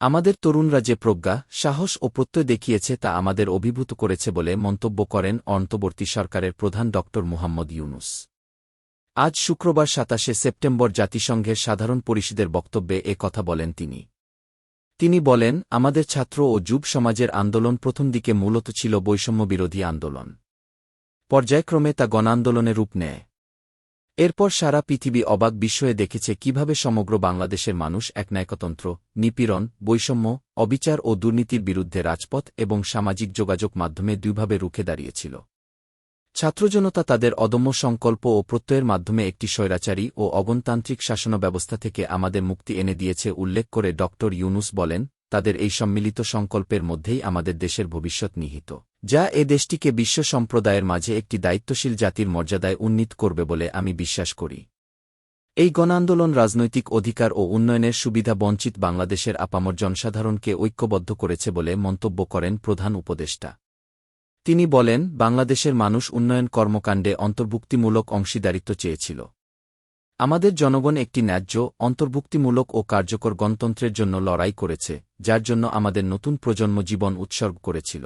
আমাদের তরুণরা যে প্রজ্ঞা, সাহস ও প্রত্যয় দেখিয়েছে তা আমাদের অভিভূত করেছে বলে মন্তব্য করেন অন্তর্বর্তী সরকারের প্রধান ড. মুহাম্মদ ইউনুস। আজ শুক্রবার সাতাশে সেপ্টেম্বর জাতিসংঘের সাধারণ পরিষদের বক্তব্যে এ কথা বলেন তিনি। তিনি বলেন, আমাদের ছাত্র ও যুব সমাজের আন্দোলন প্রথম দিকে মূলত ছিল বৈষম্যবিরোধী আন্দোলন। পর্যায়ক্রমে তা গণান্দোলনে রূপ নেয়। এরপর সারা পৃথিবী অবাক বিস্ময়ে দেখেছে কীভাবে সমগ্র বাংলাদেশের মানুষ একনায়কতন্ত্র নিপীড়ন, বৈষম্য, অবিচার ও দুর্নীতির বিরুদ্ধে রাজপথ এবং সামাজিক যোগাযোগ মাধ্যমে দুইভাবে রুখে দাঁড়িয়েছিল। ছাত্রজনতা তাদের অদম্য সংকল্প ও প্রত্যয়ের মাধ্যমে একটি স্বৈরাচারী ও অগণতান্ত্রিক শাসন ব্যবস্থা থেকে আমাদের মুক্তি এনে দিয়েছে উল্লেখ করে ড ইউনুস বলেন, তাদের এই সম্মিলিত সংকল্পের মধ্যেই আমাদের দেশের ভবিষ্যৎ নিহিত। যা এ দেশটিকে বিশ্ব সম্প্রদায়ের মাঝে একটি দায়িত্বশীল জাতির মর্যাদায় উন্নীত করবে বলে আমি বিশ্বাস করি। এই গণান্দোলন রাজনৈতিক অধিকার ও উন্নয়নের সুবিধা বঞ্চিত বাংলাদেশের আপামর জনসাধারণকে ঐক্যবদ্ধ করেছে বলে মন্তব্য করেন প্রধান উপদেষ্টা। তিনি বলেন, বাংলাদেশের মানুষ উন্নয়ন কর্মকাণ্ডে অন্তর্ভুক্তিমূলক অংশীদারিত্ব চেয়েছিল। আমাদের জনগণ একটি ন্যায্য, অন্তর্ভুক্তিমূলক ও কার্যকর গণতন্ত্রের জন্য লড়াই করেছে, যার জন্য আমাদের নতুন প্রজন্ম জীবন উৎসর্গ করেছিল।